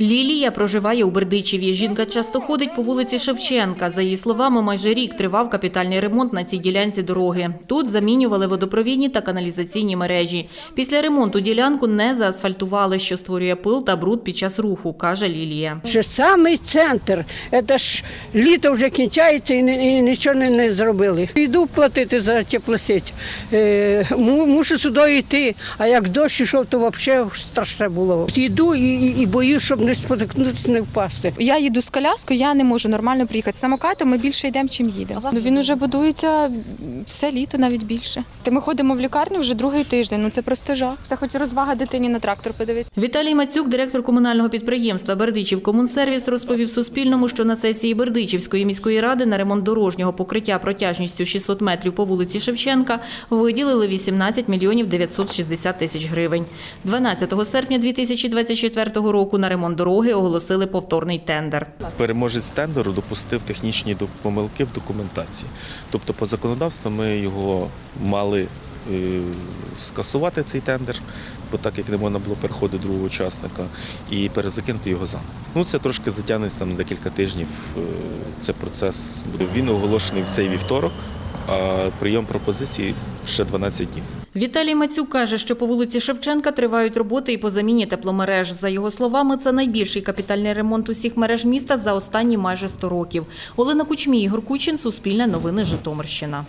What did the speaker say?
Лілія проживає у Бердичеві. Жінка часто ходить по вулиці Шевченка. За її словами, майже рік тривав капітальний ремонт на цій ділянці дороги. Тут замінювали водопровідні та каналізаційні мережі. Після ремонту ділянку не заасфальтували, що створює пил та бруд під час руху, каже Лілія. Це самий центр. Це ж літо вже кінчається і, ні- і нічого не, зробили. Йду платити за теплосеть. Е, мушу сюди йти. А як дощ ішов, то взагалі страшне було. Йду і боюсь, щоб не спотикнутися, не впасти. Я їду з коляскою, я не можу нормально приїхати. Самокатом ми більше йдемо, чим їдемо. Ну він уже будується все літо, навіть більше. Та ми ходимо в лікарню вже другий тиждень. Ну це просто жах. Це хоч розвага дитині на трактор подивитися. Віталій Мацюк, директор комунального підприємства Бердичів Комунсервіс, розповів Суспільному, що на сесії Бердичівської міської ради на ремонт дорожнього покриття протяжністю 600 метрів по вулиці Шевченка виділили 18 мільйонів 960 тисяч гривень. 12 серпня 2024 року на ремонт дороги оголосили повторний тендер. Переможець тендеру допустив технічні помилки в документації. Тобто, по законодавству ми його мали е, скасувати цей тендер, бо так як не можна було переходити другого учасника, і перезакинути його заново. Ну це трошки затягнеться на декілька тижнів. е, Це процес буде. Він оголошений в цей вівторок, а прийом пропозицій ще 12 днів. Віталій Мацюк каже, що по вулиці Шевченка тривають роботи і по заміні тепломереж. За його словами, це найбільший капітальний ремонт усіх мереж міста за останні майже 100 років. Олена Кучмій, Ігор Кучин, Суспільне новини, Житомирщина.